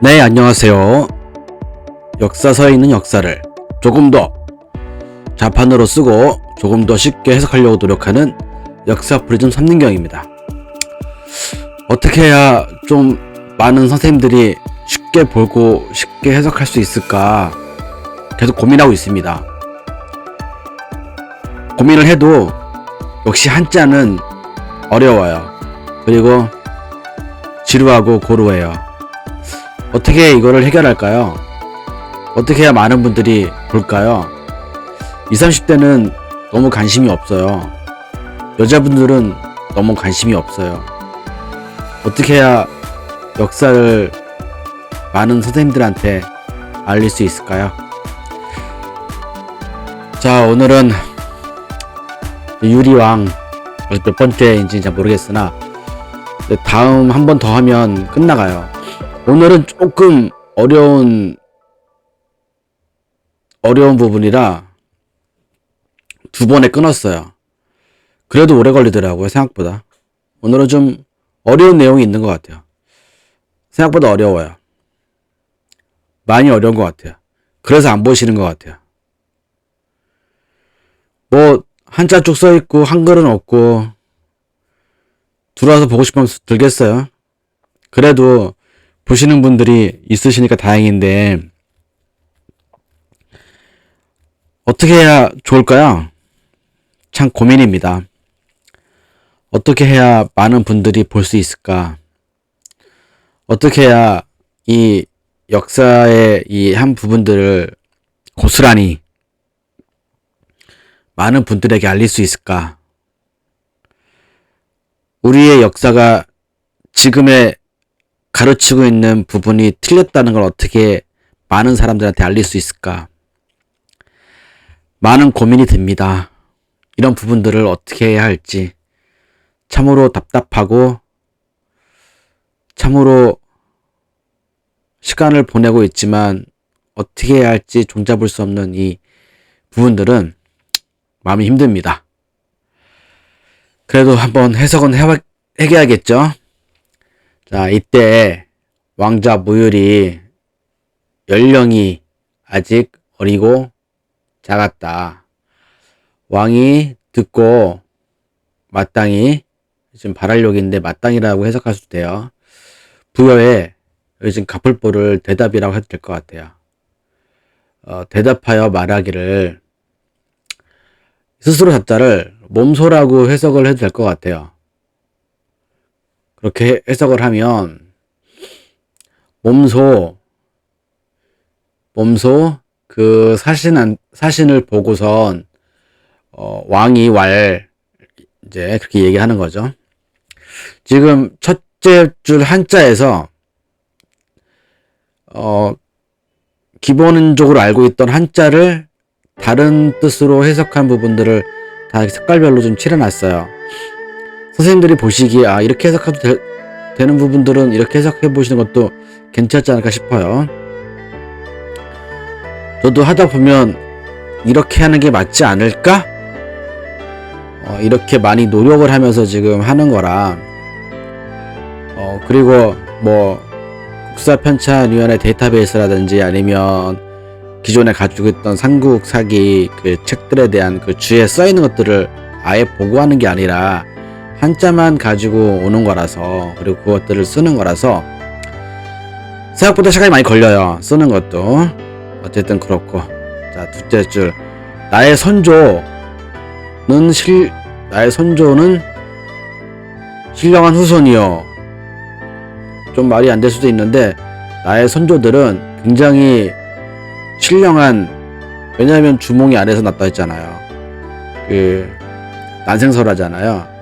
네, 안녕하세요. 역사서에 있는 역사를 조금 더 자판으로 쓰고 조금 더 쉽게 해석하려고 노력하는 역사 프리즘 삼nin경입니다. 어떻게 해야 좀 많은 선생님들이 쉽게 보고 쉽게 해석할 수 있을까 계속 고민하고 있습니다. 고민을 해도 역시 한자는 어려워요. 그리고 지루하고 고루해요. 어떻게 이거를 해결할까요? 어떻게 해야 많은 분들이 볼까요? 20, 30대는 너무 관심이 없어요. 여자분들은 너무 관심이 없어요. 어떻게 해야 역사를 많은 선생님들한테 알릴 수 있을까요? 자, 오늘은 유리왕 몇 번째인지 잘 모르겠으나 다음 한 번 더 하면 끝나가요. 오늘은 조금 어려운 어려운 부분이라 두 번에 끊었어요. 그래도 오래 걸리더라고요, 생각보다. 오늘은 좀 어려운 내용이 있는 것 같아요. 생각보다 어려워요. 많이 어려운 것 같아요. 그래서 안 보시는 것 같아요. 뭐, 한자 쭉 써있고, 한글은 없고, 들어와서 보고 싶으면 들겠어요. 그래도 보시는 분들이 있으시니까 다행인데, 어떻게 해야 좋을까요? 참 고민입니다. 어떻게 해야 많은 분들이 볼 수 있을까? 어떻게 해야 이 역사의 이 한 부분들을 고스란히 많은 분들에게 알릴 수 있을까? 우리의 역사가 지금의 가르치고 있는 부분이 틀렸다는 걸 어떻게 많은 사람들한테 알릴 수 있을까? 많은 고민이 듭니다. 이런 부분들을 어떻게 해야 할지 참으로 답답하고 참으로 시간을 보내고 있지만 어떻게 해야 할지 종잡을 수 없는 이 부분들은 마음이 힘듭니다. 그래도 한번 해석은 해, 해야겠죠? 자, 이때 왕자 무율이 연령이 아직 어리고 작았다. 왕이 듣고 마땅히 지금 발할욕인데 마땅이라고 해석할 수도 돼요. 부여에 지금 가풀보를 대답이라고 해도 될 것 같아요. 어, 대답하여 말하기를 스스로 잡자를 몸소라고 해석을 해도 될 것 같아요. 그렇게 해석을 하면 몸소 몸소 그 사신 사신을 보고선 어, 왕이 왈 이제 그렇게 얘기하는 거죠. 지금 첫째 줄 한자에서 어 기본적으로 알고 있던 한자를 다른 뜻으로 해석한 부분들을 다 색깔별로 좀 칠해놨어요. 선생님들이 보시기에 아 이렇게 해석해도 되, 되는 부분들은 이렇게 해석해 보시는 것도 괜찮지 않을까 싶어요. 저도 하다 보면 이렇게 하는 게 맞지 않을까? 어, 이렇게 많이 노력을 하면서 지금 하는 거라. 어, 그리고 뭐 국사편찬위원회 데이터베이스라든지 아니면 기존에 가지고 있던 삼국 사기 그 책들에 대한 그 주에 써 있는 것들을 아예 보고하는 게 아니라 한자만 가지고 오는 거라서 그리고 그것들을 쓰는 거라서 생각보다 시간이 많이 걸려요. 쓰는 것도 어쨌든 그렇고 자 둘째 줄 나의 선조는 실 나의 선조는 신령한 후손이요. 좀 말이 안 될 수도 있는데 나의 선조들은 굉장히 신령한 왜냐하면 주몽이 안에서 났다 했잖아요. 그 난생설하잖아요.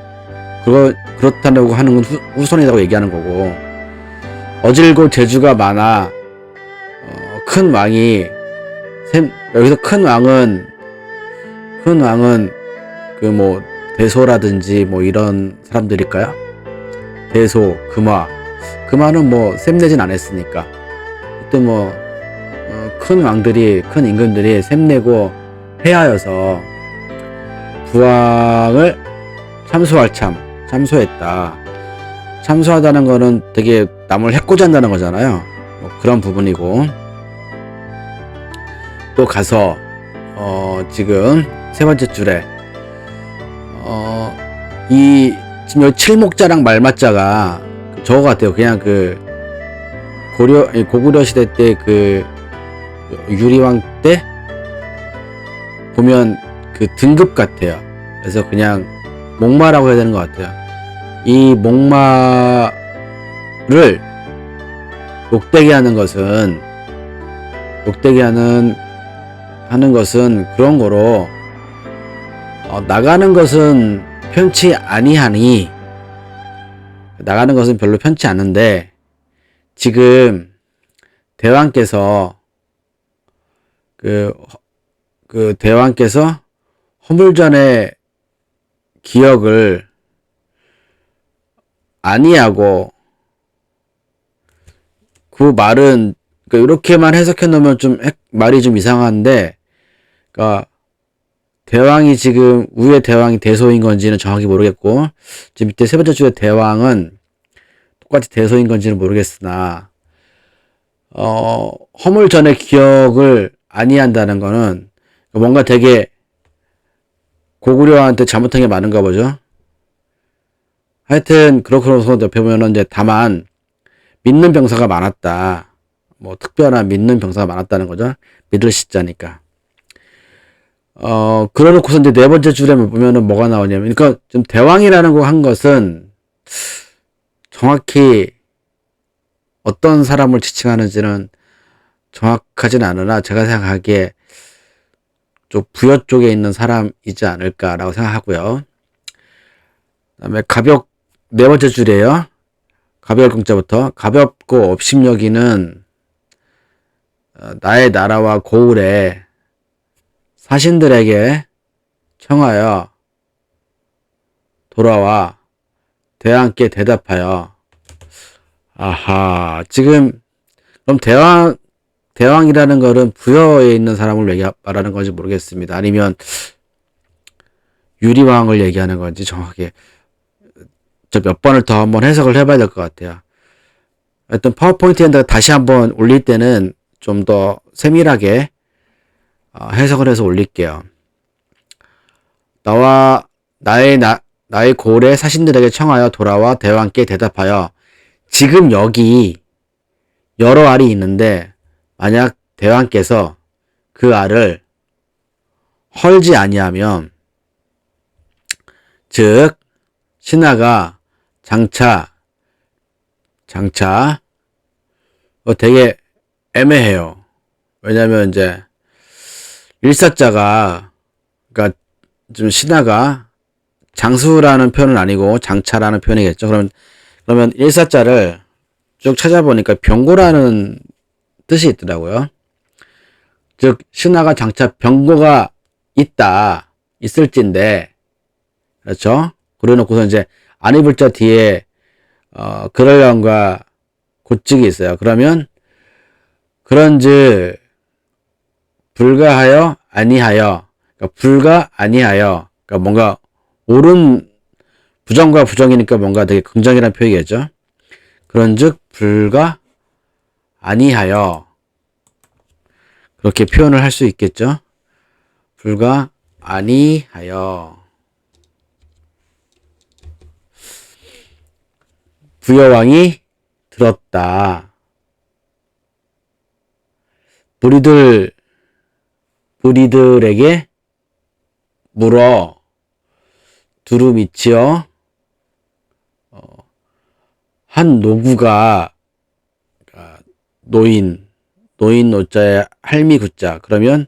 그거 그렇다고 하는 건 후, 후손이라고 얘기하는 거고. 어질고 재주가 많아 어, 큰 왕이 샘, 여기서 큰 왕은 큰 왕은 그 뭐 대소라든지 뭐 이런 사람들일까요? 대소 금화. 금화는 뭐 샘내진 않았으니까. 그때 뭐큰 왕들이 큰 임금들이 샘내고 해하여서 부왕을 참소할 참 참소했다 참소하다는 거는 되게 남을 해코지 한다는 거잖아요 뭐 그런 부분이고 또 가서 어 지금 세 번째 줄에 어이 지금 여기 칠목자랑 말맞자가 저거 같아요. 그냥 그 고려 고구려 시대 때 그 유리왕 때 보면 그 등급 같아요. 그래서 그냥 목마라고 해야 되는 것 같아요. 이 목마를 욕되게 하는 것은 욕되게 하는 하는 것은 그런 거로 어, 나가는 것은 편치 아니하니 나가는 것은 별로 편치 않은데 지금 대왕께서 그, 허- 그 대왕께서 허물전의 기억을 아니하고 그 말은 그 이렇게만 해석해 놓으면 좀 핵- 말이 좀 이상한데 그러니까 대왕이 지금 위에 대왕이 대소인 건지는 정확히 모르겠고 지금 밑에 세 번째 줄의 대왕은 똑같이 대소인 건지는 모르겠으나 어 허물 전의 기억을 아니한다는 거는 뭔가 되게 고구려한테 잘못한 게 많은가 보죠. 하여튼 그렇고 서 옆에 보면은 이제 다만 믿는 병사가 많았다. 뭐 특별한 믿는 병사가 많았다는 거죠. 믿을 시자니까. 어 그러놓고서 이제 네 번째 줄에 보면은 뭐가 나오냐면 그러니까 좀 대왕이라는 거 한 것은 정확히 어떤 사람을 지칭하는지는 정확하진 않으나 제가 생각하기에 좀 부여 쪽에 있는 사람이지 않을까라고 생각하고요. 그다음에 가볍 네 번째 줄이에요. 가벼울 공자부터 가볍고 업심여기는 어, 나의 나라와 고을에 사신들에게 청하여 돌아와 대왕께 대답하여 아하 지금 그럼 대왕 대왕이라는 거는 부여에 있는 사람을 말하는 건지 모르겠습니다. 아니면 유리왕을 얘기하는 건지 정확하게 저 몇 번을 더 한번 해석을 해봐야 될 것 같아요. 하여튼 파워포인트에다가 다시 한번 올릴 때는 좀 더 세밀하게 어, 해석을 해서 올릴게요. 나와 나의 나 나의 고래 사신들에게 청하여 돌아와 대왕께 대답하여 지금 여기 여러 알이 있는데 만약 대왕께서 그 알을 헐지 아니하면 즉 신하가 장차 장차 어 되게 애매해요. 왜냐면 이제 일사자가 그러니까 좀 신하가 장수라는 표현은 아니고 장차라는 표현이겠죠. 그러면 그러면 일사자를 쭉 찾아보니까 병고라는 뜻이 있더라고요. 즉 신하가 장차 병고가 있다 있을진데 그렇죠. 그래놓고서 이제 안 입을 자 뒤에 어 그럴령과 고찍이 있어요. 그러면 그런즉 불가하여 아니하여 그러니까 불가 아니하여 그러니까 뭔가 옳은 부정과 부정이니까 뭔가 되게 긍정이라는 표현이겠죠. 그런즉 불가 아니하여 그렇게 표현을 할 수 있겠죠. 불가 아니하여 부여왕이 들었다. 무리들 무리들에게 물어 두루 미치어 어, 한 노구가 노인 노인 노자에 할미 구자 그러면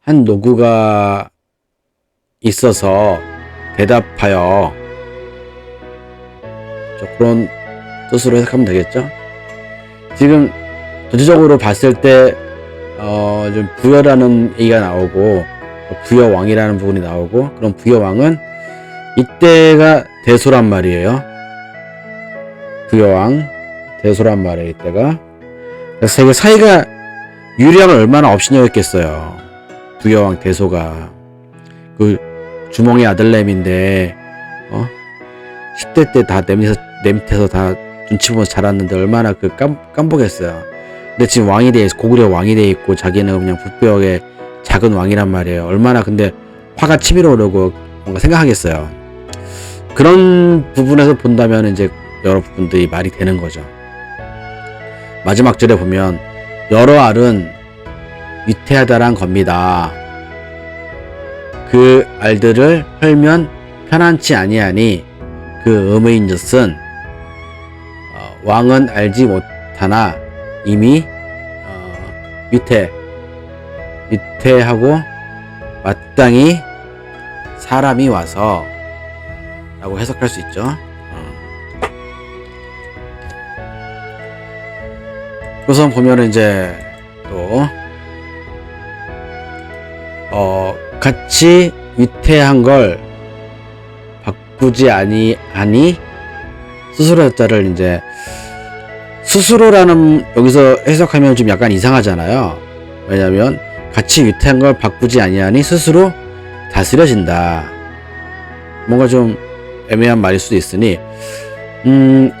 한 노구가 있어서 대답하여 저 그런 뜻으로 해석하면 되겠죠. 지금 전체적으로 봤을 때, 어, 좀 부여라는 얘기가 나오고, 부여왕이라는 부분이 나오고, 그럼 부여왕은 이때가 대소란 말이에요. 부여왕, 대소란 말이에요, 이때가. 그래서 사이가 유리함을 얼마나 업신여겼겠어요. 부여왕 대소가. 그 주몽의 아들내미인데, 어? 10대 때 다 냄새서, 냄새서 다 눈치 보면서 자랐는데 얼마나 그 깜, 깜보겠어요. 근데 지금 왕이 돼 있, 고구려 왕이 돼 있고 자기는 그냥 북벽의 작은 왕이란 말이에요. 얼마나 근데 화가 치밀어 오르고 뭔가 생각하겠어요. 그런 부분에서 본다면 이제 여러 부분들이 말이 되는 거죠. 마지막 절에 보면 여러 알은 위태하다란 겁니다. 그 알들을 헐면 편안치 아니하니 그 의미인즉슨 어, 왕은 알지 못하나 이미 어, 위태 위태하고 마땅히 사람이 와서 라고 해석할 수 있죠. 우선 보면은 이제 또 어, 같이 위태한 걸 바꾸지 아니 아니 스스로였다를 이제 스스로라는 여기서 해석하면 좀 약간 이상하잖아요. 왜냐하면 같이 위태한 걸 바꾸지 아니하니 스스로 다스려진다. 뭔가 좀 애매한 말일 수도 있으니 음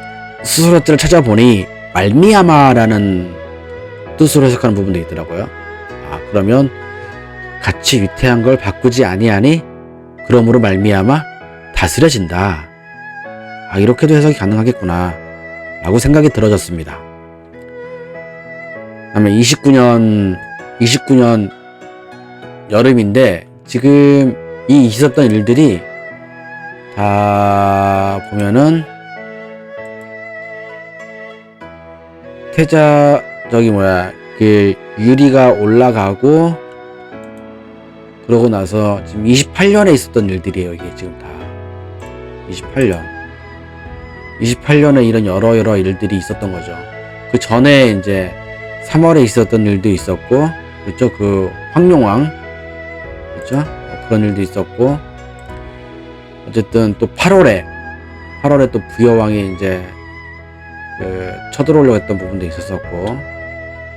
스스로들을 찾아보니 말미암아라는 뜻으로 해석하는 부분도 있더라고요. 아 그러면 같이 위태한 걸 바꾸지 아니하니 그러므로 말미암아 다스려진다. 아 이렇게도 해석이 가능하겠구나 라고 생각이 들어졌습니다. 다음에 29년 29년 여름인데 지금 이 있었던 일들이 다 보면은 태자 저기 뭐야 그 유리가 올라가고 그러고 나서 지금 28년에 있었던 일들이에요 이게 지금 다. 28년. 28년에 이런 여러 여러 일들이 있었던 거죠. 그 전에 이제 3월에 있었던 일도 있었고 그렇죠? 그 황룡왕 그렇죠? 어, 그런 일도 있었고 어쨌든 또 8월에 8월에 또 부여왕이 이제 그 쳐들어오려고 했던 부분도 있었었고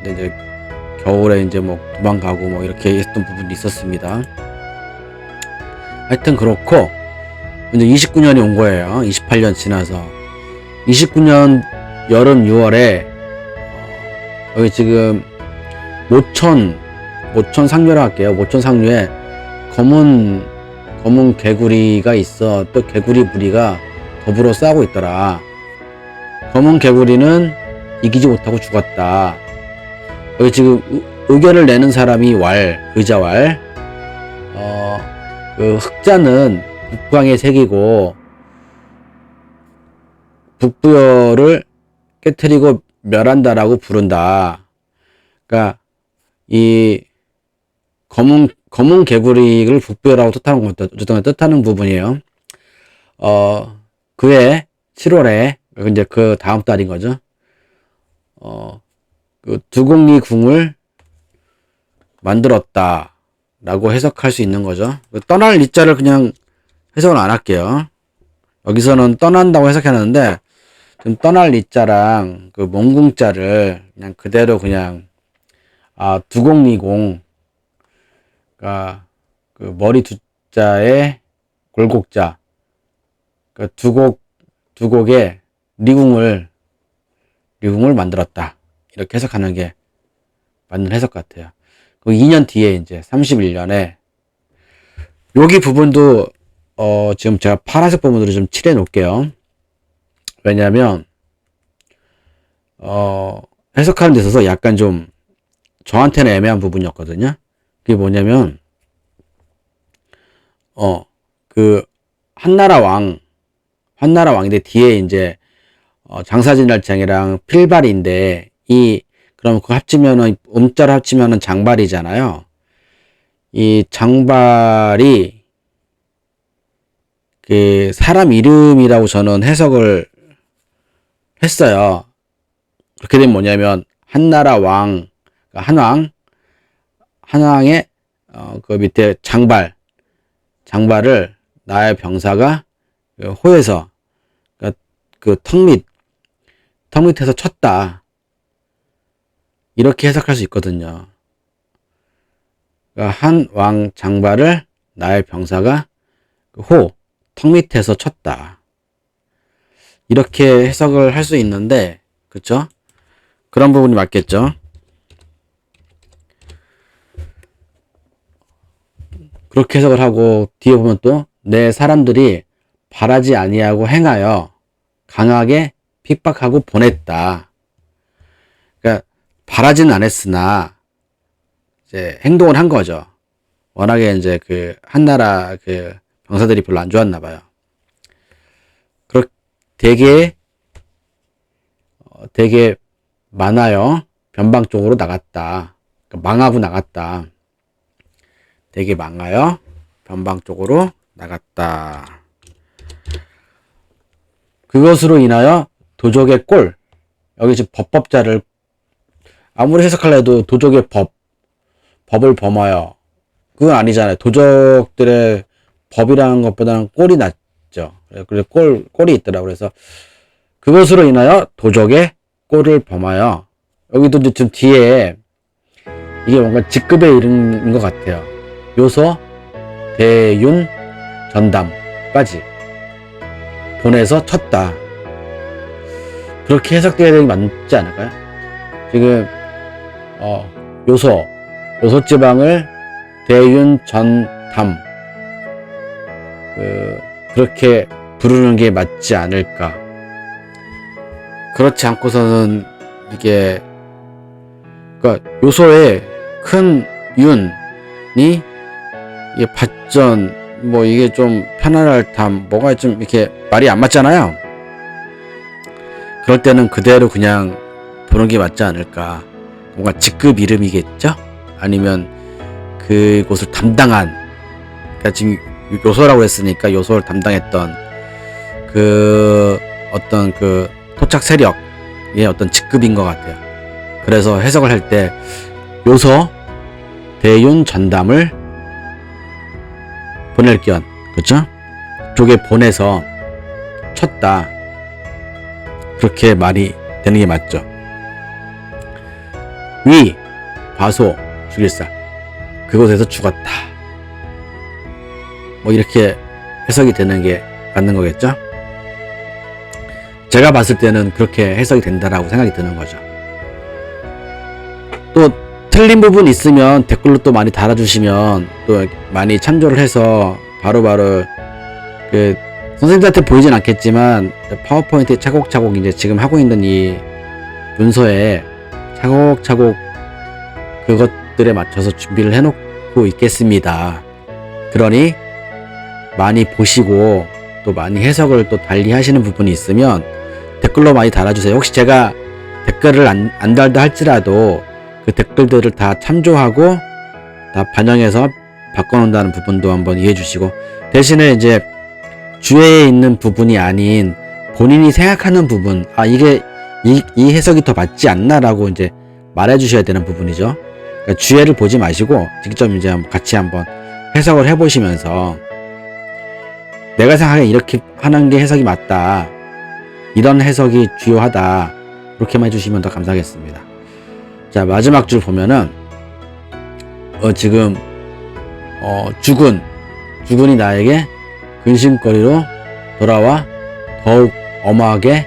근데 이제 겨울에 이제 뭐 도망가고 뭐 이렇게 했던 부분도 있었습니다. 하여튼 그렇고 이제 29년이 온 거예요. 28년 지나서 29년 여름 6월에 어, 여기 지금 모천 모천 상류라 할게요. 모천 상류에 검은 검은 개구리가 있어. 또 개구리 무리가 더불어 싸우고 있더라. 검은 개구리는 이기지 못하고 죽었다. 여기 지금 의- 의견을 내는 사람이 왈, 의자왈. 어, 그 흑자는 북방에 새기고 북부여를 깨뜨리고 멸한다라고 부른다. 그러니까 이 검은 검은 개구리를 북부여라고 뜻하는 것도 어쨌든 뜻하는 부분이에요. 어, 그해 7월에 이제 그 다음 달인 거죠. 어, 그 두공리 궁을 만들었다 라고 해석할 수 있는 거죠. 그 떠날 리자를 그냥 해석을 안 할게요. 여기서는 떠난다고 해석했는데 좀 떠날 리자랑 그 몽궁 자를 그냥 그대로 그냥 아 두공리공 그러니까 그 머리 두 자에 골곡 자 그 두곡 두곡에 리궁을 리궁을 만들었다 이렇게 해석하는 게 맞는 해석 같아요. 그 2년 뒤에 이제 31년에 여기 부분도 어 지금 제가 파란색 부분으로 좀 칠해 놓을게요. 왜냐하면 어 해석하는 데 있어서 약간 좀 저한테는 애매한 부분이었거든요. 그게 뭐냐면 어 그 한나라 왕 한나라 왕인데 뒤에 이제 어, 장사진날장이랑 필발인데 이 그럼 그 합치면은 음자를 합치면은 장발이잖아요. 이 장발이 그 사람 이름이라고 저는 해석을 했어요. 그렇게 되면 뭐냐면 한나라 왕 그러니까 한왕 한왕의 어, 그 밑에 장발 장발을 나의 병사가 그 호에서 그턱 밑, 터무니에서 쳤다. 이렇게 해석할 수 있거든요. 그러니까 한왕 장발을 나의 병사가 그 호, 턱 밑에서 쳤다. 이렇게 해석을 할 수 있는데, 그쵸? 그런 부분이 맞겠죠? 그렇게 해석을 하고, 뒤에 보면 또, 내 사람들이 바라지 아니하고 행하여 강하게 핍박하고 보냈다. 그러니까 바라지는 않았으나 이제 행동을 한 거죠. 워낙에 이제 그 한나라 그 병사들이 별로 안 좋았나 봐요. 그렇 되게 어, 되게 많아요. 변방 쪽으로 나갔다. 그러니까 망하고 나갔다. 되게 망하여 변방 쪽으로 나갔다. 그것으로 인하여 도적의 꼴 여기 지금 법법자를 아무리 해석하려 해도 도적의 법 법을 범하여 그건 아니잖아요. 도적들의 법이라는 것보다는 꼴이 낫죠. 그래서 꼴 꼴이 있더라고 그래서 그것으로 인하여 도적의 꼴을 범하여 여기도 이제 좀 뒤에 이게 뭔가 직급의 이름인 것 같아요. 요소, 대윤, 전담까지 보내서 쳤다. 그렇게 해석돼야 되는 게 맞지 않을까요? 지금 어, 요소, 요소 지방을 대윤, 전담 그, 그렇게 부르는 게 맞지 않을까? 그렇지 않고서는 이게 그러니까 요소에 큰 윤이 이게 받전 뭐 이게 좀 편안할 담 뭐가 좀 이렇게 말이 안 맞잖아요. 그럴 때는 그대로 그냥 보는 게 맞지 않을까. 뭔가 직급 이름이겠죠? 아니면 그곳을 담당한 그러니까 지금 요소라고 했으니까 요소를 담당했던 그 어떤 그 토착 세력의 어떤 직급인 것 같아요. 그래서 해석을 할 때 요소 대윤 전담을 보낼 견 그렇죠? 쪽에 보내서 쳤다. 그렇게 말이 되는 게 맞죠. 위 과소 죽일사 그곳에서 죽었다. 뭐 이렇게 해석이 되는 게 맞는 거겠죠? 제가 봤을 때는 그렇게 해석이 된다라고 생각이 드는 거죠. 또 틀린 부분 있으면 댓글로 또 많이 달아주시면 또 많이 참조를 해서 바로바로 그 선생님들한테 보이진 않겠지만 파워포인트에 차곡차곡 이제 지금 하고 있는 이 문서에 차곡차곡 그것들에 맞춰서 준비를 해놓고 있겠습니다. 그러니 많이 보시고 또 많이 해석을 또 달리 하시는 부분이 있으면 댓글로 많이 달아주세요. 혹시 제가 댓글을 안, 안 달다 할지라도 그 댓글들을 다 참조하고 다 반영해서 바꿔놓는다는 부분도 한번 이해해 주시고 대신에 이제 주회에 있는 부분이 아닌 본인이 생각하는 부분 아 이게 이, 이 해석이 더 맞지 않나라고 이제 말해 주셔야 되는 부분이죠. 그러니까 주회를 보지 마시고 직접 이제 같이 한번 해석을 해 보시면서 내가 생각하기에 이렇게 하는 게 해석이 맞다. 이런 해석이 주요하다. 그렇게만 해주시면 더 감사하겠습니다. 자, 마지막 줄 보면은, 어, 지금, 어, 죽은, 죽은이 나에게 근심거리로 돌아와 더욱 엄하게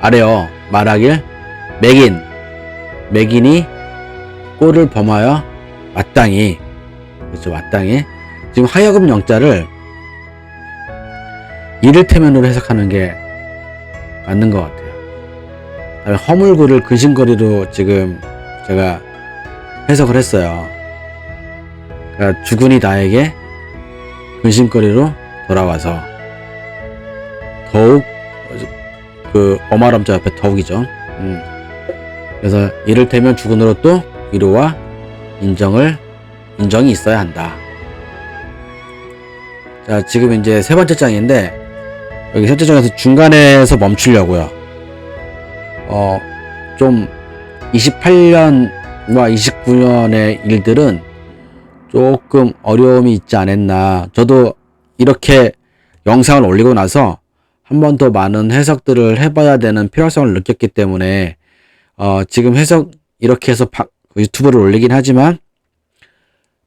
아래어 말하길 맥인, 맥인이 꼴을 범하여 마땅히, 그렇죠, 마땅히. 지금 하여금 영자를 이를테면으로 해석하는 게 맞는 것 같아요. 허물구를 근심거리로 지금 제가 해석을 했어요. 그러니까 주군이 나에게 근심거리로 돌아와서 더욱 그 어마람자 옆에 더욱이죠. 음. 그래서 이를테면 주군으로 또 위로와 인정을 인정이 있어야 한다. 자 지금 이제 세 번째 장인데 여기 셋째 장에서 중간에서 멈추려고요. 어, 좀 28년과 29년의 일들은 조금 어려움이 있지 않았나. 저도 이렇게 영상을 올리고 나서 한 번 더 많은 해석들을 해봐야 되는 필요성을 느꼈기 때문에 어, 지금 해석 이렇게 해서 파, 유튜브를 올리긴 하지만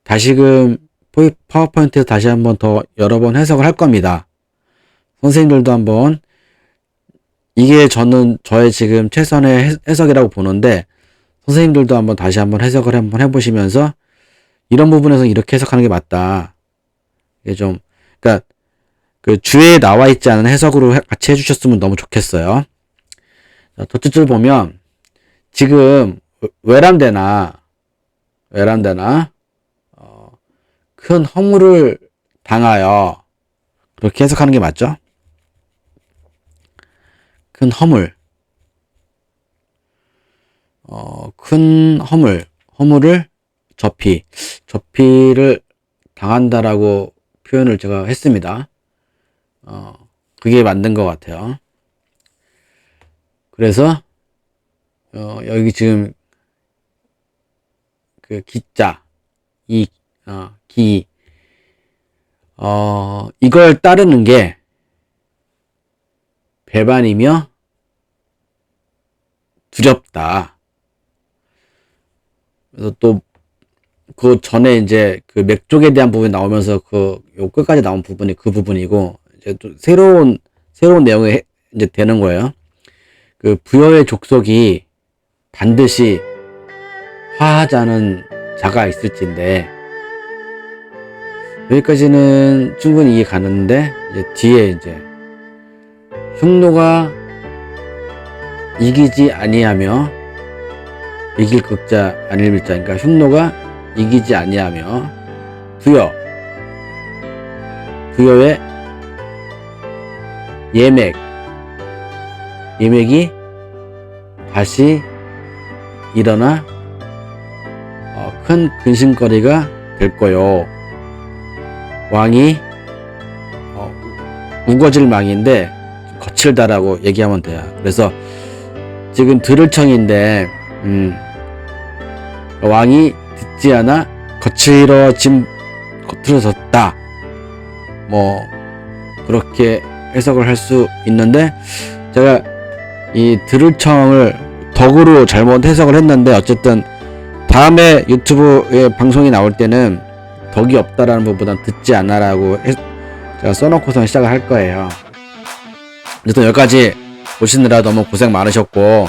다시금 파워포인트에서 다시 한 번 더 여러 번 해석을 할 겁니다. 선생님들도 한번 이게 저는 저의 지금 최선의 해석이라고 보는데 선생님들도 한번 다시 한번 해석을 한번 해보시면서 이런 부분에서 이렇게 해석하는 게 맞다. 이게 좀, 그 주에 나와 있지 않은 해석으로 해- 같이 해주셨으면 너무 좋겠어요. 자, 덧줄을 보면, 지금, 외람되나, 외람되나, 어, 큰 허물을 당하여, 그렇게 해석하는 게 맞죠? 큰 허물. 어, 큰 허물, 허물을 접히, 접히를 당한다라고 표현을 제가 했습니다. 어, 그게 맞는 것 같아요. 그래서, 어, 여기 지금, 그, 기자, 이, 어, 기, 어, 이걸 따르는 게 배반이며 두렵다. 그래서 또, 그 전에 이제 그 맥족에 대한 부분이 나오면서 그, 요 끝까지 나온 부분이 그 부분이고, 새로운, 새로운 내용이 해- 이제 되는 거예요. 그 부여의 족속이 반드시 화하자는 자가 있을진데, 여기까지는 충분히 이해 가는데, 이제 뒤에 이제, 흉노가 이기지 아니하며, 이길 극자 아닐 밀자 그러니까 흉노가 이기지 아니하며 부여 부여의 예맥. 예맥이 다시 일어나 어, 큰 근심거리가 될 거요. 왕이 어, 우거질 망인데 거칠다라고 얘기하면 돼요. 그래서 지금 들을 청인데 음, 왕이 듣지 않아 거칠어짐 거칠어졌다. 뭐 그렇게 해석을 할 수 있는데 제가 이 들을 청을 덕으로 잘못 해석을 했는데 어쨌든 다음에 유튜브에 방송이 나올 때는 덕이 없다라는 부분보단 듣지 않아라고 해- 제가 써놓고선 시작을 할 거예요. 어쨌든 여기까지 보시느라 너무 고생 많으셨고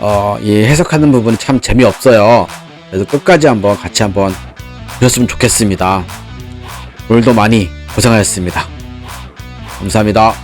어, 이 해석하는 부분이 참 재미없어요. 그래서 끝까지 한번 같이 한번 보셨으면 좋겠습니다. 오늘도 많이 고생하셨습니다. 감사합니다.